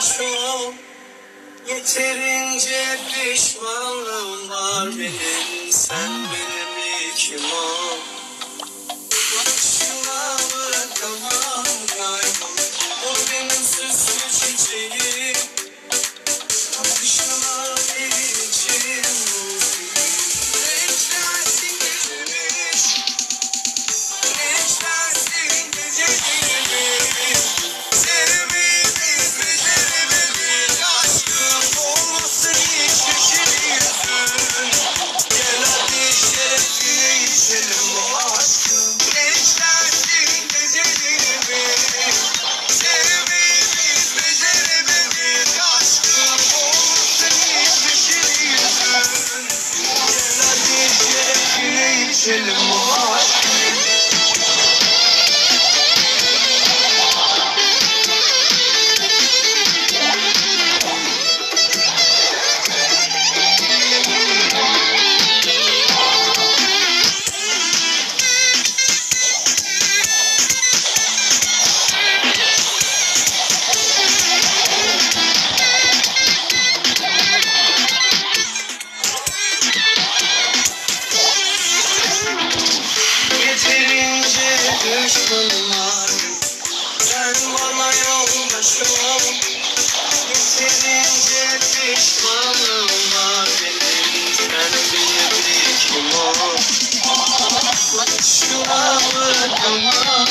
aşığım Yeterince pişmanlığım var. Benim Sen benim ilkim ol Selim. Muhammed Sen bana yoldaşım. Yeterince pişmanım var. Benim sen bir birikim ol Şu ağır yaman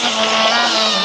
Oh,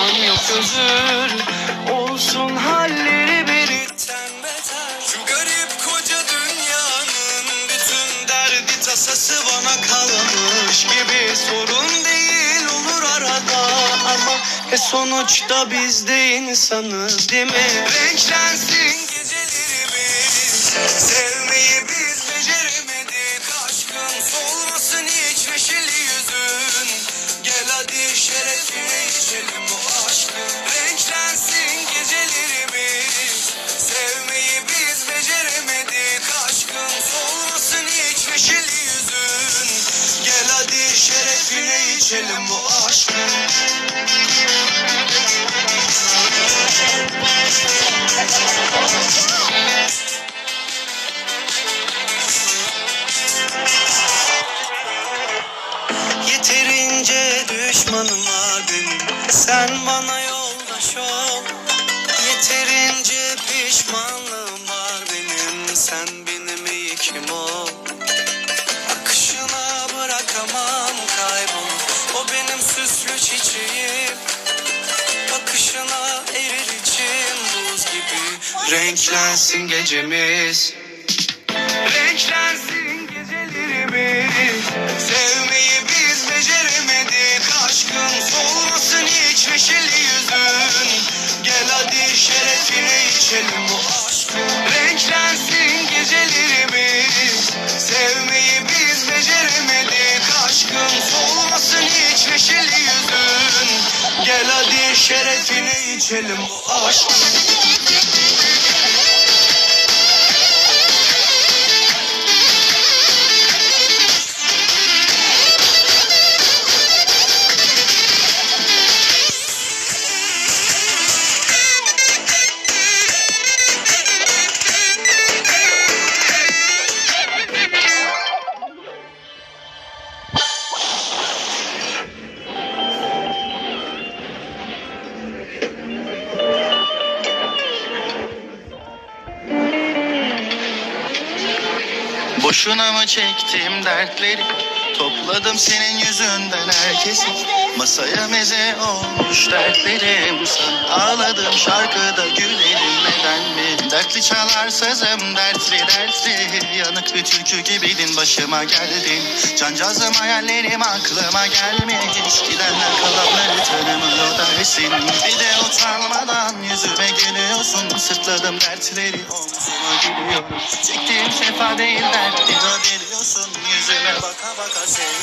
Çarem yok. Özür Olsun halleri beri Şu garip koca dünyanın Bütün derdi tasası bana kalmış gibi Sorun değil olur arada. Ama E sonuçta biz de insanız değil mi? Renklensin gecelerimiz Sevmeyi biz beceremedik. Aşkın solmasın hiç neşeli yüzün. Gel hadi şerefim. keyfine içelim bu aşkı. Yeterince düşmanım benim Sen bana yoldaş ol Yeterince pişmanlığım var benim Sen benim iyi kim ol çiçeğim Bakışına erir içim buz gibi. Renklensin gecemiz. Renklensin şerefine içelim. Bu aşkın Boşuna mı çektim dertleri Topladım senin yüzünden herkesi. Masaya meze olmuş dertlerim. Ağladım şarkıda gülerim. Neden mi? Dertli çalar sazım dertli dertli. Yanık bir türkü gibiydin başıma geldin. Cancağızım hayallerim aklıma gelmiş. Gidenler kalanları tanımıyor dersin. Bir de utanmadan yüzüme gülüyorsun. Sırtladım dertleri omzuma gülüyor Çektiğim sefa değil dertli biliyorsun Yüzüme baka baka sevmeyi